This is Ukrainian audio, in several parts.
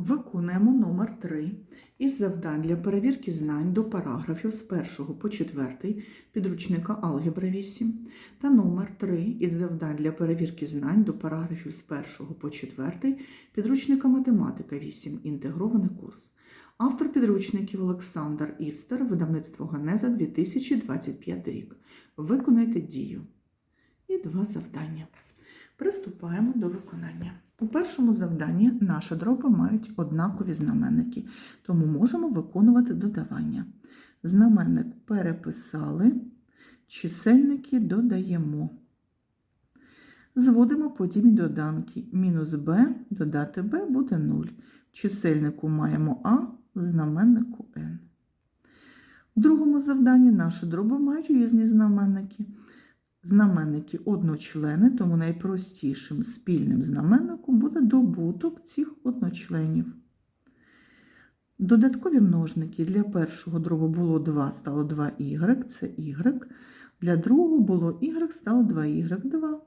Виконуємо номер 3 із завдань для перевірки знань до параграфів з 1 по 4 підручника Алгебра 8 та номер 3 із завдань для перевірки знань до параграфів з 1 по 4 підручника Математика 8 інтегрований курс. Автор підручників Олександр Істер, видавництво Ганеза 2025 рік. Виконайте дію. І два завдання. Приступаємо до виконання. Першому завданні наші дроби мають однакові знаменники, тому можемо виконувати додавання. Знаменник переписали, чисельники додаємо. Зводимо подібні доданки. Мінус b додати b буде 0. В чисельнику маємо а, в знаменнику n. У другому завданні наші дроби мають різні знаменники. Знаменники одночлени, тому найпростішим спільним знаменником буде добуток цих одночленів. Додаткові множники для першого дробу було 2, стало 2y, це y. Для другого було y, стало 2y, 2.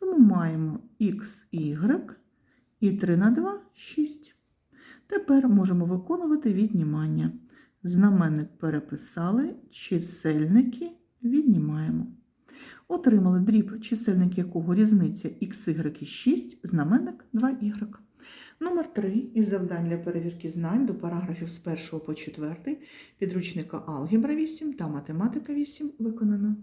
Тому маємо xy і 3 на 2 6. Тепер можемо виконувати віднімання. Знаменник переписали, чисельники віднімаємо. Отримали дріб, чисельник якого різниця xy і 6, знаменник 2y. Номер 3 із завдань для перевірки знань до параграфів з 1 по 4 підручника Алгебра 8 та Математика 8 виконано.